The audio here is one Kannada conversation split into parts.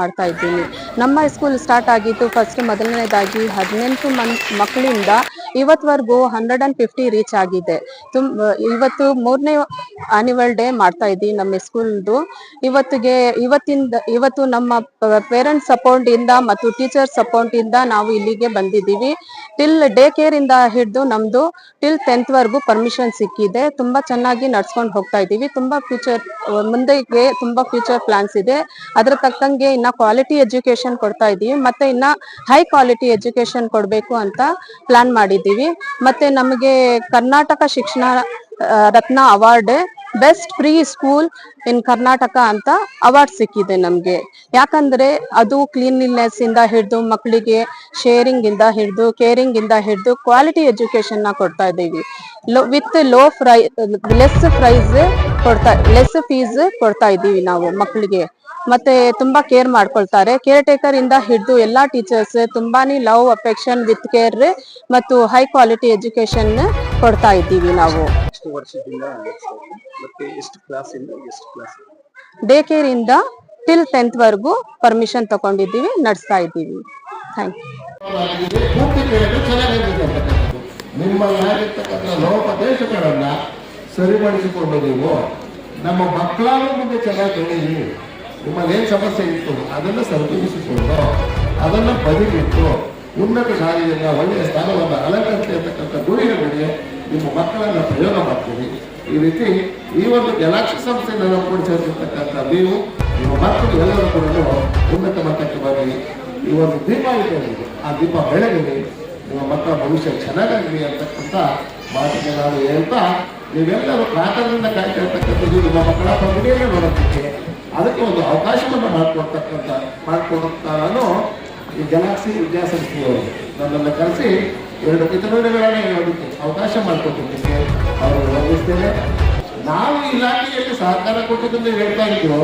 ಮಾಡ್ತಾ ಇದ್ದೀನಿ. ನಮ್ಮ ಸ್ಕೂಲ್ ಸ್ಟಾರ್ಟ್ ಆಗಿದ್ದು ಫಸ್ಟ್ ಮೊದಲನೇದಾಗಿ ಹದಿನೆಂಟು ಮಂತ್ ಮಕ್ಕಳಿಂದ ಇವತ್ವರೆಗೂ ಹಂಡ್ರೆಡ್ ಅಂಡ್ ಫಿಫ್ಟಿ ರೀಚ್ ಆಗಿದೆ. ತುಂ ಇವತ್ತು ಮೂರನೇ ಆನ್ಯುವಲ್ ಡೇ ಮಾಡ್ತಾ ಇದ್ದೀವಿ ನಮ್ಮ ಸ್ಕೂಲ್ದು ಇವತ್ತಿಗೆ, ಇವತ್ತಿಂದ, ಇವತ್ತು ನಮ್ಮ ಪೇರೆಂಟ್ಸ್ ಸಪೋರ್ಟ್ ಇಂದ ಮತ್ತು ಟೀಚರ್ಸ್ ಸಪೋರ್ಟ್ ಇಂದ ನಾವು ಇಲ್ಲಿಗೆ ಬಂದಿದ್ದೀವಿ. ಟಿಲ್ ಡೇ ಕೇರ್ ಇಂದ ಹಿಡಿದು ನಮ್ದು ಟಿಲ್ ಟೆಂತ್ ವರೆಗೂ ಪರ್ಮಿಷನ್ ಸಿಕ್ಕಿದೆ. ತುಂಬಾ ಚೆನ್ನಾಗಿ ನಡ್ಸ್ಕೊಂಡು ಹೋಗ್ತಾ ಇದ್ದೀವಿ. ತುಂಬಾ ಫ್ಯೂಚರ್ ಮುಂದೆಗೆ ತುಂಬಾ ಫ್ಯೂಚರ್ ಪ್ಲಾನ್ಸ್ ಇದೆ. ಅದ್ರ ತಕ್ಕಂಗೆ ಇನ್ನ ಕ್ವಾಲಿಟಿ ಎಜುಕೇಶನ್ ಕೊಡ್ತಾ ಇದೀವಿ ಮತ್ತೆ ಇನ್ನ ಹೈ ಕ್ವಾಲಿಟಿ ಎಜುಕೇಶನ್ ಕೊಡಬೇಕು ಅಂತ ಪ್ಲಾನ್ ಮಾಡಿದ್ದೀವಿ. ಮತ್ತೆ ನಮಗೆ Karnataka Shikshana, Ratna award best free school in Karnataka ಅಂತ ಅವಾರ್ಡ್ ಸಿಕ್ಕಿದೆ ನಮಗೆ. ಯಾಕಂದ್ರೆ ಅದು ಕ್ಲೀನ್ಲಿನೆಸ್ ಇಂದ ಹಿಡಿದು ಮಕ್ಕಳಿಗೆ ಶೇರಿಂಗ್ ಇಂದ ಹಿಡಿದು ಕೇರಿಂಗ್ ಇಂದ ಹಿಡಿದು ಕ್ವಾಲಿಟಿ ಎಜುಕೇಶನ್ನ ಕೊಡ್ತಾ ಇದ್ದೀವಿ. With low price less price ಕೊಡ್ತಾ ಲೆಸ್ ಫೀಸ್ ಕೊಡ್ತಾ ಇದ್ದೀವಿ ನಾವು ಮಕ್ಕಳಿಗೆ ಮತ್ತೆ ತುಂಬಾ ಕೇರ್ ಮಾಡ್ಕೊಳ್ತಾರೆ. ಕೇರ್ ಟೇಕರ್ ಇಂದ ಹಿಡಿದು ಎಲ್ಲಾ ಟೀಚರ್ಸ್ ತುಂಬಾನೇ ಲವ್ ಅಫೆಕ್ಷನ್ ವಿತ್ ಕೇರ್ ಮತ್ತು ಹೈ ಕ್ವಾಲಿಟಿ ಎಜುಕೇಶನ್ ಕೊಡ್ತಾ ಇದ್ದೀವಿ ನಾವು. ಎಷ್ಟು ವರ್ಷದಿಂದ ಮತ್ತೆ ಎಷ್ಟು ಕ್ಲಾಸ್ ಇಂದ ಎಷ್ಟು ಕ್ಲಾಸ್ ಡೇ ಕೇರ್ ಇಂದ ಟಿಲ್ ಟೆಂತ್ ವರೆಗೂ ಪರ್ಮಿಷನ್ ತಗೊಂಡಿದ್ದೀವಿ ನಡೆಸ್ತಾ ಇದ್ದೀವಿ. ಥ್ಯಾಂಕ್ ಯು ಲೋಪದೇಶಗಳನ್ನ ಸರಿಪಡಿಸಿಕೊಂಡು ನೀವು ನಮ್ಮ ಮಕ್ಕಳಾಗ ಮುಂದೆ ಚೆನ್ನಾಗಿ ಬೆಳೀರಿ. ನಿಮ್ಮಲ್ಲಿ ಏನು ಸಮಸ್ಯೆ ಇತ್ತು ಅದನ್ನು ಸರಿದೂಗಿಸಿಕೊಂಡು ಅದನ್ನ ಬದಿಗಿಟ್ಟು ಉನ್ನತ ಶಾಲೆಯಿಂದ ಒಳ್ಳೆಯ ಸ್ಥಾನವನ್ನು ಅಲಂಕರಿಸಿ ಅಂತಕ್ಕಂಥ ಗುರಿಗಳಿಗೆ ನಿಮ್ಮ ಮಕ್ಕಳನ್ನು ಪ್ರಯೋಗ ಮಾಡ್ತೀವಿ ಈ ರೀತಿ ಈ ಒಂದು ಗ್ಯಾಲಾಕ್ಷಿ ಸಂಸ್ಥೆಯನ್ನು ಕೂಡ ನೀವು ನಿಮ್ಮ ಮಕ್ಕಳು ಎಲ್ಲರೂ ಕೂಡ ಉನ್ನತ ಮಟ್ಟಕ್ಕೆ ಬರಲಿ ಈ ಒಂದು ದೀಪ ಇದೆ ಆ ದೀಪ ಬೆಳಗಲಿ ನಿಮ್ಮ ಮಕ್ಕಳ ಭವಿಷ್ಯ ಚೆನ್ನಾಗಾಗಲಿ ಅಂತಕ್ಕಂಥ ಮಾತಿಗೆ ನಾನು ಹೇಳ್ತಾ, ನೀವೆಲ್ಲರೂ ಪ್ರಾಕಾರದಿಂದ ಕಾಯ್ತಾ ನಿಮ್ಮ ಮಕ್ಕಳ ಪಂಗಡಿಯಲ್ಲೇ ನೋಡೋದಕ್ಕೆ ಅದಕ್ಕೆ ಒಂದು ಅವಕಾಶವನ್ನು ಮಾಡಿಕೊಡ್ತಕ್ಕಂಥ ಮಾಡಿಕೊಡುತ್ತಾನೋ ಈ ಗ್ಯಾಲಕ್ಸಿ ವಿದ್ಯಾಸಂಸ್ಥೆಯವರು ನನ್ನನ್ನು ಕರೆಸಿ ಎರಡು ಕಿತನುಡಿಗಳನ್ನ ಹೇಳೋದಕ್ಕೆ ಅವಕಾಶ ಮಾಡಿಕೊಟ್ಟಿದ್ದಕ್ಕೆ ಅವರು ವಂದಿಸ್ತೇನೆ ನಾವು ಇಲಾಖೆಯಲ್ಲಿ ಸಹಕಾರ ಕೊಟ್ಟಿದ್ದನ್ನು ಹೇಳ್ತಾ ಇದ್ದೀವೋ,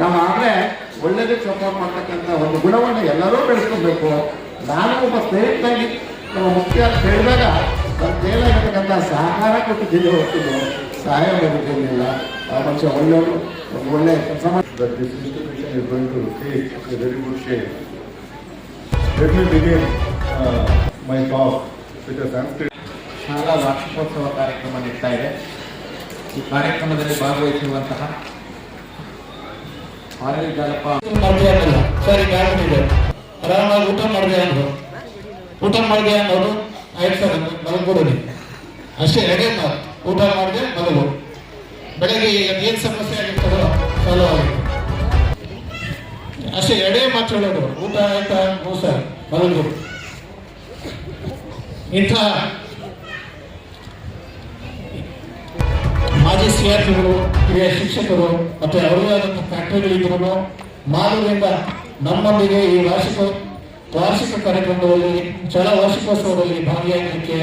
ನಾವು ಆದರೆ ಒಳ್ಳೆಯದೇ ಸಪೋರ್ಟ್ ಮಾಡ್ತಕ್ಕಂಥ ಒಂದು ಗುಣವನ್ನು ಎಲ್ಲರೂ ಬೆಳೆಸ್ಕೊಬೇಕು. ನಾನು ಒಬ್ಬ ಸ್ನೇಹಿತನಾಗಿ ನಮ್ಮ ಮುಖ್ಯ ಅಂತ ಹೇಳಿದಾಗ ನನ್ನ ಕೈಲಾಗಿರ್ತಕ್ಕಂಥ ಸಹಕಾರ ಕೊಟ್ಟಿದ್ದೀನಿ ಹೊರತು ಸಹಾಯ ಮಾಡಿದ್ದೇನಿಲ್ಲ. ಆ ಮನುಷ್ಯ ಒಳ್ಳೆಯವರು ಒಳ್ಳೆಯ ಕೆಲಸ ಮಾಡಿ begin uh, my talk. With a Sanskrit. ಶಾಲಾ ವಾರ್ಷಿಕೋತ್ಸವ ಕಾರ್ಯಕ್ರಮ ನಡೀತಾ ಇದೆ. ಈ ಕಾರ್ಯಕ್ರಮದಲ್ಲಿ ಭಾಗವಹಿಸಿರುವಂತಹ ಆರ್ವಿ ಜಾಲಪ್ಪ ಸರಿ ಕಾರಣ ಇದೆ ಆರಾಮಾಗಿ ಊಟ ಮಾಡಿದೆ ಅನ್ನೋದು ಊಟ ಮಾಡಿದೆ ಅನ್ನೋದು ಆಯ್ತು ಸರ್ ಮಲಗ್ಬಿಡೋದು. ಅಷ್ಟೇ ಎಡೆ ಮಾತು ಊಟ ಮಾಡಿದೆ ಮಲಗು. ಬೆಳಗ್ಗೆ ಏನು ಸಮಸ್ಯೆ ಆಗಿರ್ತದೋ ಸಾಲ್ವ್ ಆಗುತ್ತೆ ಅಷ್ಟೇ, ಎರಡೇ ಮಾತು ಹೇಳೋದು ಊಟ ಆಯ್ತಾ? ಹ್ಞೂ ಸರ್. ಇಂಥ ಮಾಜಿ ಸಿಆರ್ಪಿಗಳು ಹಿರಿಯ ಶಿಕ್ಷಕರು, ಮತ್ತೆ ಅವರದೇ ಆದಂತಹ ಫ್ಯಾಕ್ಟರಿಗಳಿದ್ರು ಮಾಲೂರಿಂದ ನಮ್ಮೊಂದಿಗೆ ಈ ವಾರ್ಷಿಕ ವಾರ್ಷಿಕ ಕಾರ್ಯಕ್ರಮದಲ್ಲಿ ಚಲ ವಾರ್ಷಿಕೋತ್ಸವದಲ್ಲಿ ಭಾಗಿಯಾಗಲಿಕ್ಕೆ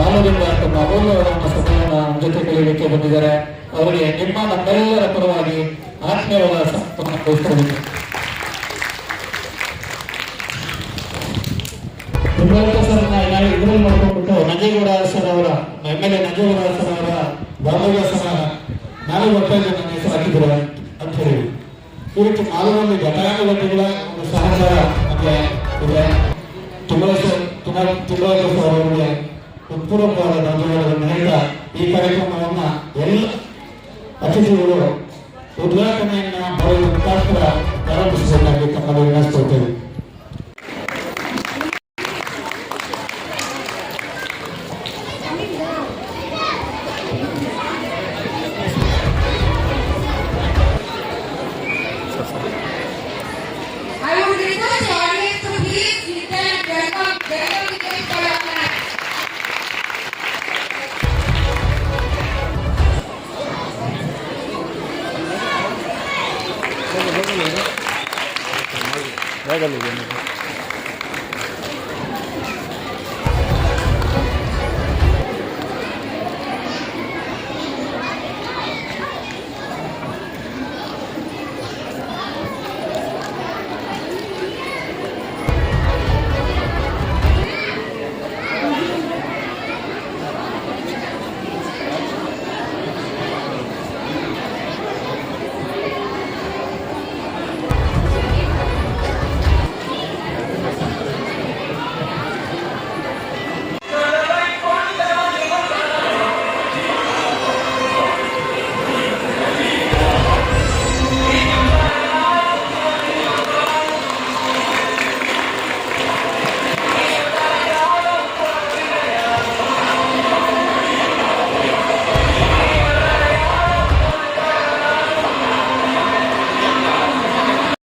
ಮಾಲೂರಿಂದ ತಮ್ಮ ಅಮೂಲ್ಯವಾದಂಥ ಸಮಯವನ್ನು ಜೊತೆ ಕಳೆಯಲಿಕ್ಕೆ ಬಂದಿದ್ದಾರೆ. ಅವರಿಗೆ ನಿಮ್ಮ ನಮ್ಮೆಲ್ಲರ ಪರವಾಗಿ ಆತ್ಮೀಯವಾದ ಸಂಪನ್ನ ನಿಮ್ಮೆಲ್ಲರ ಸರ್ ನಾನು ಇದರಲ್ಲಿ ಮಾಡ್ಕೊಂಡ್ಬಿಟ್ಟು ನಂಜೇಗೌಡ ಸರ್ ಅವರ, M L A Nanjegowda sir ಅವರ ಬಾಲ್ಯೋತ್ಸವ ನಾನು ಬರ್ತಾ ಇದ್ದೆ ನನ್ನ ಹೆಸರು ಅಂತ ಹೇಳಿ. ಈ ರೀತಿ ಮಾಲೂರಲ್ಲಿ ಘಟಾನುಘಟಿಗಳ ಒಂದು ಸಹಕಾರ ನಮಗೆ ಇದೆ. ತುಂಬ ತುಂಬ ಸರ್ ಅವರಿಗೆ ಉತ್ಪೂರ್ವಕವಾದ ಧನ್ಯವಾದಗಳನ್ನು ಈ ಕಾರ್ಯಕ್ರಮವನ್ನ ಎಲ್ಲ ಅತಿಥಿಗಳು ಉದ್ಘಾಟನೆಯನ್ನ ಮುಖಾಂತರ ಪ್ರಾರಂಭಿಸಬೇಕಾಗಿ ತಮ್ಮಲ್ಲಿ வேகல்